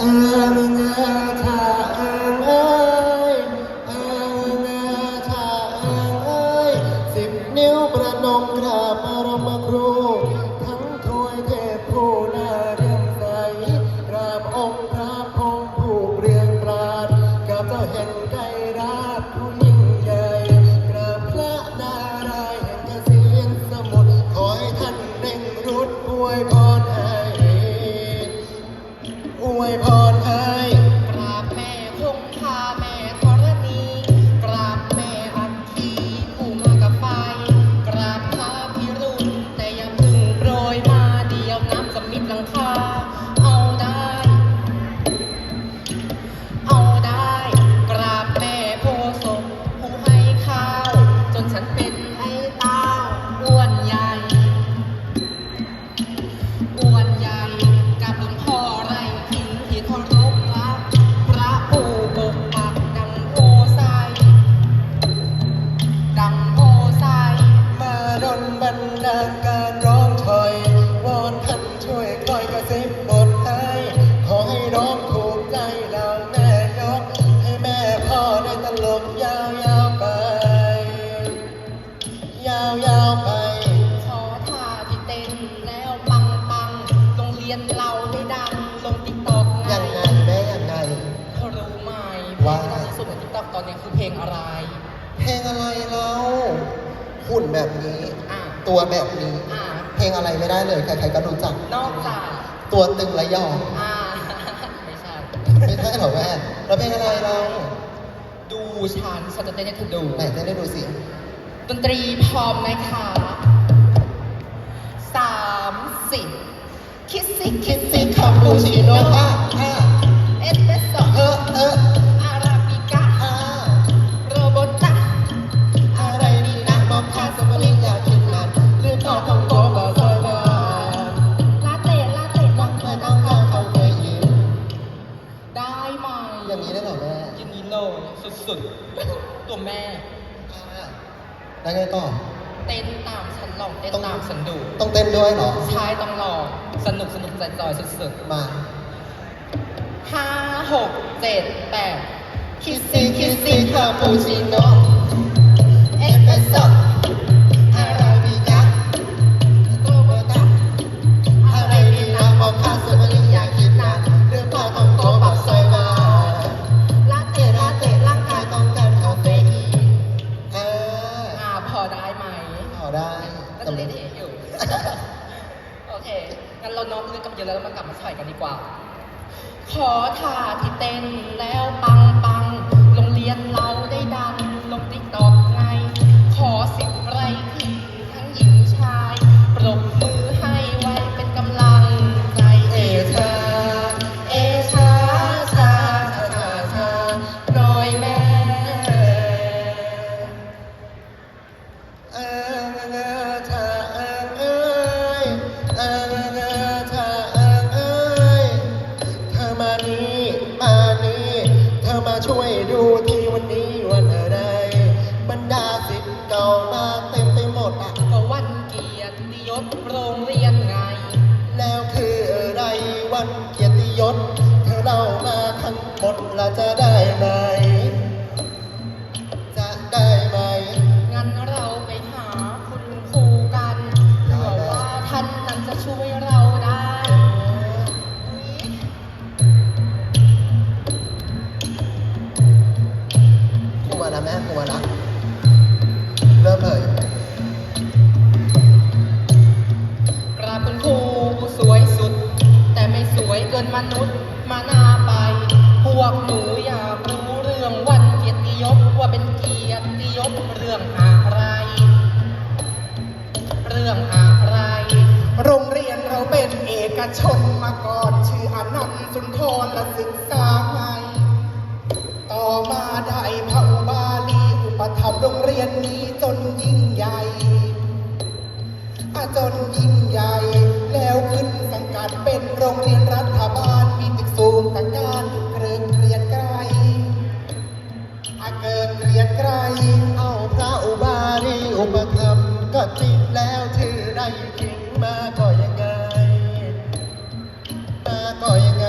เแบบนี้ อะตัวแบบนี้ อะเพลงอะไรไม่ได้เลย ใครๆก็รู้จัก นอกจากตัวตึงระยอง อ่า ไม่ใช่ ไม่ใช่เหรอแม่แล้วเพลงอะไรเราดูฉันฉันจะเต้นให้เธอดู ไหนจะได้ดูสิดนตรีพร้อมนะคะสามสิบคิสซี่คิสซี่คาปูชิโน่อะอะเอสเปรสโซ่ เออเอออ สุดๆตัวแม่อะแล้วไงต่อ เต้นตามฉันลองเต้นตามฉันดูต้องเต้นด้วยเหรอ ชายต้องลองสนุกสนุกใจจอยสุดๆมาห้าหกเจ็ดแปดคิสซี่คิสซี่คาปูชิโน่ ช่วยดูที่วันนี้วันอะไรบรรดาศิษย์เก่ามาเต็มไปหมดอะก็วันเกียรติยศโรงเรียนไง แล้วคืออะไรวันเกียรติยศ เธอเล่ามาทั้งหมดและจะได้ไหม จะได้ไหม งั้นเราไปหาคุณครูกันเผื่อว่าท่านนั้นจะช่วยเรา รื่องอะไร โรงเรียนเราเป็นเอกชนมาก่อนชื่ออนันต์สุนทรและศึกษาไงต่อมาได้พระอุบาลีอุปถัมภ์โรงเรียนนี้จนยิ่งใหญ่จนยิ่งใหญ่ แล้วขึ้นสังกัดเป็นโรงเรียนรัฐบาลมีตึกสูงต่การเกริกเกรียนไกรอาเกินเรียนไกรเอาพระอุบาลีอุปถัมภ์ก็จริง มากาก็ยังไง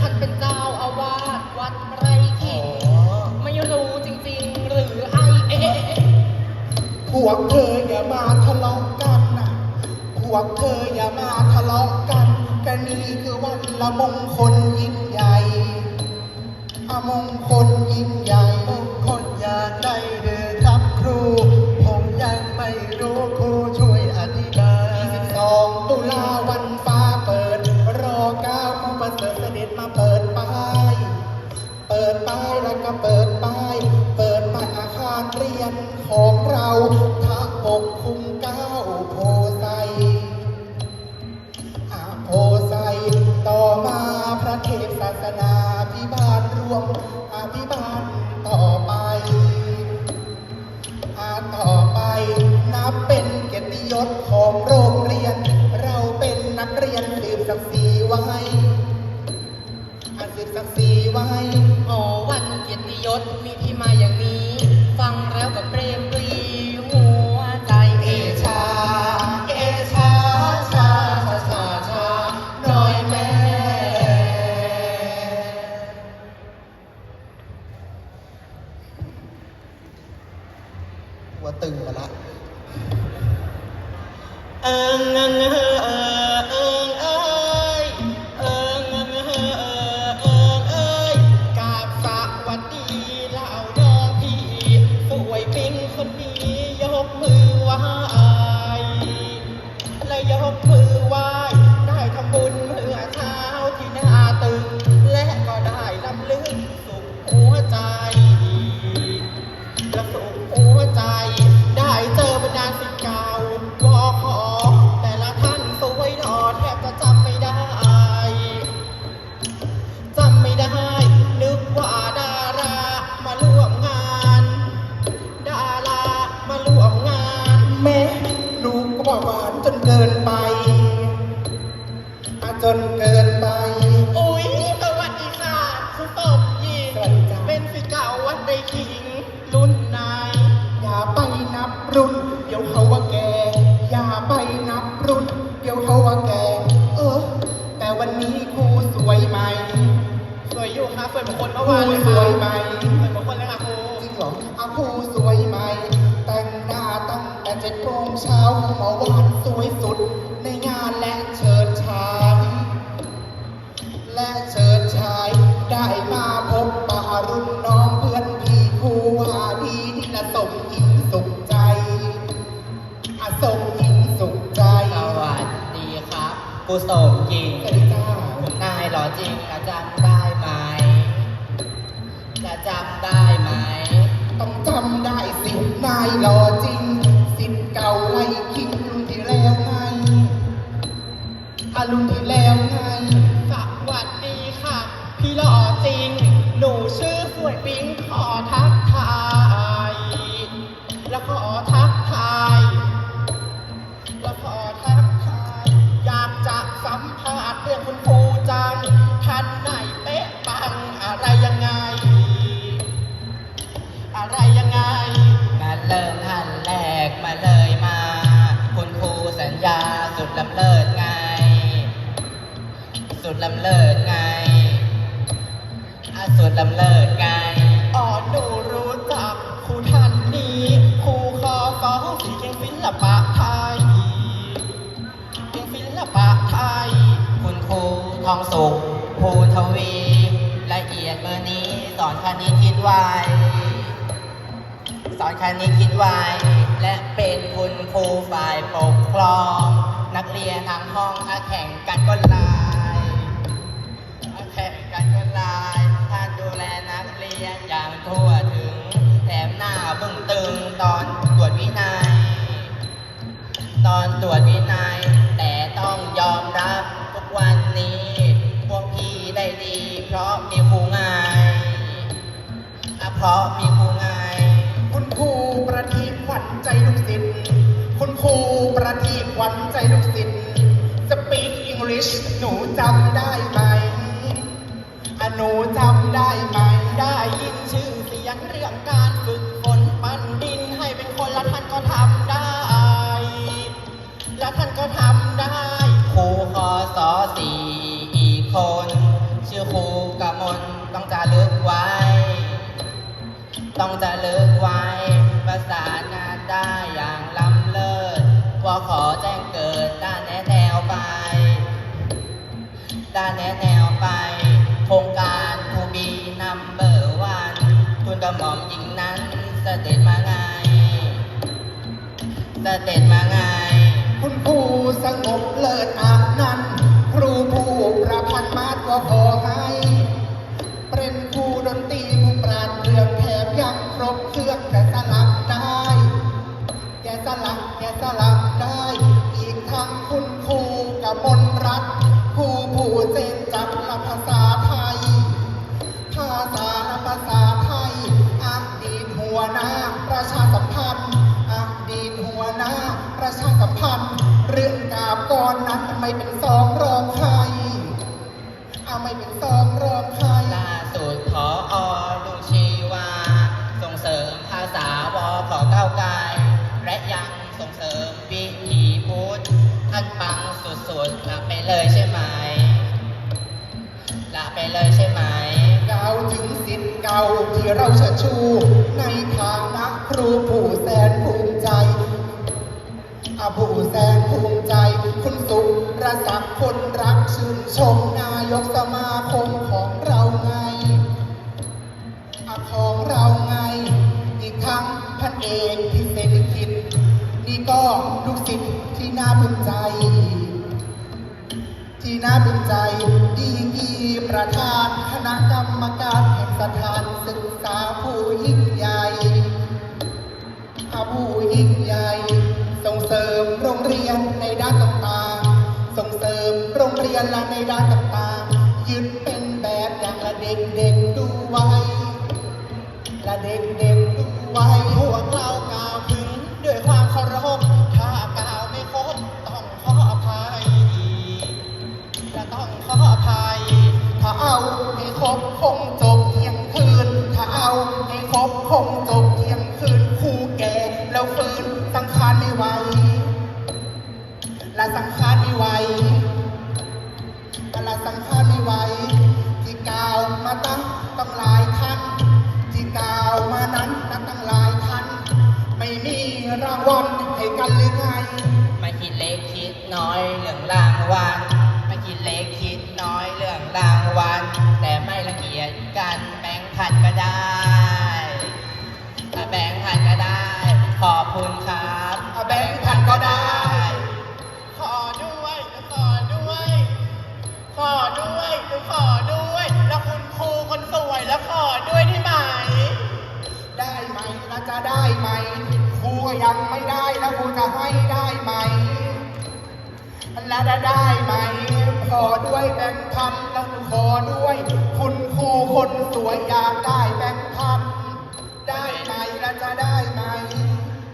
ท่านเป็นเจ้าอาวาสวัดไร่ขิงไม่รูจริงๆ หรือไอเอ๊ะเอ๊พวกเธออย่ามาทะเลาะกันนะพวกเธออย่ามาทะเลาะกันกันนี้คือวันละมงคลยิ่งใหญ่อมงคล นาพิบาลรวม ค่ะสวยเหมือนคนคเมื่อรูวานเลยสค่ะวยไหมสวยเหมือนคนเลยค่ะครูจริงเหรอเอาครูสวยไหม แต่งหน้าตั้งแต่เจ็ดโมงเช้าเมื่อวานสวยสุดในงานและเชิญชายและเชิญชาย ได้มาพบปะรุ่นน้องเพื่อนพี่ครูว่าดีที่ละสมหญิงสุขใจอาสมหญิงสุขใจสวัสดีครับกูสมหญิง สวัสดีจ้าคุณนายเหรอจริงนะจำได้ไหมจะจำได้ไหม ต้องจำได้สินายหล่อจริง สิทธิ์เก่าไล่คิงรุ่นที่แล้วไงอารุ่นที่แล้วไงสวัสดีค่ะ พี่หล่อจริง หนูชื่อสวยปิ๊งขอทักทาย แล้วขอทักทาย แล้วขอำเลิศไงอาสุดลำเลิศไง อ๋อหนูรู้จักครูท่านนี้ครูคอฟอสีเก่งศิลปะไทยเก่งศิลปะไทย คุณครูทองสุขภูทวีละเอียดเบอร์นี้ สอนคณิตคิดไวสอนคณิตคิดไวและเป็นคุณครูฝ่ายปกครอง นักเรียนทางห้องถ้าแข่งกันก็ไลายถ้าแข่งกันก็ไลายท่านดูแลนักเรียนอย่างทั่วถึง แถมหน้าบึ้งตึงตอนตรวจวินัย ตอนตรวจวินัย แต่ต้องยอมรับทุกวันนี้ พวกพี่ได้ดี เพราะมีครูง่ายอะเพราะมีครูง่าย คุณครูประทีปขวัญใจลูกศิษย์คุณครูประทีปขวัญใจลูกศิษย์ Speak English หนูจำได้ไหม หนูจำได้ไหมได้ยินชื่อเสียงเรื่องการฝึกฝนปั้นดินให้เป็นคนละท่านก็ทำได้ และท่านก็ทำได้ครูคอสอสี่อีกคน ชื่อครูกมลต้องจะเลิกไว้ ต้องจะเลิกไว้ภาษาหน้านได้อย่างล้ำเลิศว่ขอแจ้งเกิดด้านแนแนวไป ด้านแนแนวไปโครงการ เสด็จมาไงเสด็จมาไง คุณครูสงบเลิศอานันครูผู้ประพันธ์มาดว่าขอให้ เป็นครูดนตรีผู้ปราดเรื่องแถมยังครบเครื่องแต่สลักได้ แกสลักแกสลัก ก้าวไกลและยังส่งเสริมวิถีพุทธท่านปังสุดๆละไปเลยใช่ไหมละไปเลยใช่ไหมกล่าวถึงสิทธิ์เก่าที่เราเชิดชู ในฐานะครูผู้แสนภูมิใจอาผู้แสนภูมิใจ คุณสุรศักดิ์คนรักชื่นชมนายกสมาคมของเราไงา เอกพิเศษกิจนี่ก็ลูกศิษย์ที่น่าภูมิใจ ที่น่าภูมิใจดีกีประธานคณะกรรมการแห่งสถานศึกษาผู้ยิ่งใหญ่ผู้ยิ่งใหญ่ส่งเสริมโรงเรียนในด้านต่างๆส่งเสริมโรงเรียนและในด้านต่างๆยึดเป็นแบบอย่างละเด็กๆ ไม่ไหวและสังขาไม่ไหวที่กล่าวมาตั้งตั้งหลายครั้งที่กล่าวมานั้นนับตั้งหลายท่านไม่มีรางวัลให้กันหรือไงไม่คิดเล็กคิดน้อยเรื่องรางวัลไม่คิดเล็กคิดน้อยเรื่องรางวัลแต่ไม่ละเกียจกันแบ่งพันก็ได้แบ่งพันก็ได้ ขอบคุณครั ได้ไหม ครูยังไม่ได้แล้วครูจะให้ได้ไหมแล้วจะได้ไหม ขอด้วยแบงค์พันแล้วขอด้วย คุณครูคนสวยอยากได้แบงค์พันได้ไหมแล้วจะได้ไหม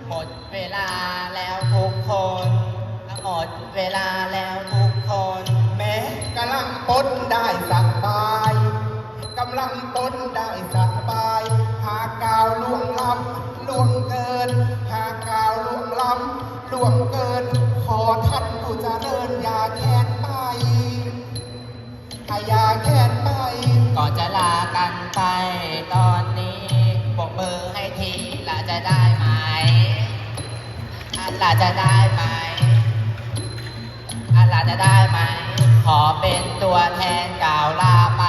หมดเวลาแล้วทุกคน หมดเวลาแล้วทุกคน แม้กำลังปนได้สบ ล่วงเกิน หากกล่าวล่วงล้ำล่วงเกิน ขอท่านผู้เจริญอย่าแค้นไปอย่าแค้นไป ก่อนจะลากันไปตอนนี้ปกมือให้ทีละจะได้ไหมอะละจะได้ไหมอะละจะได้ไหม ขอเป็นตัวแทนกาวลาไป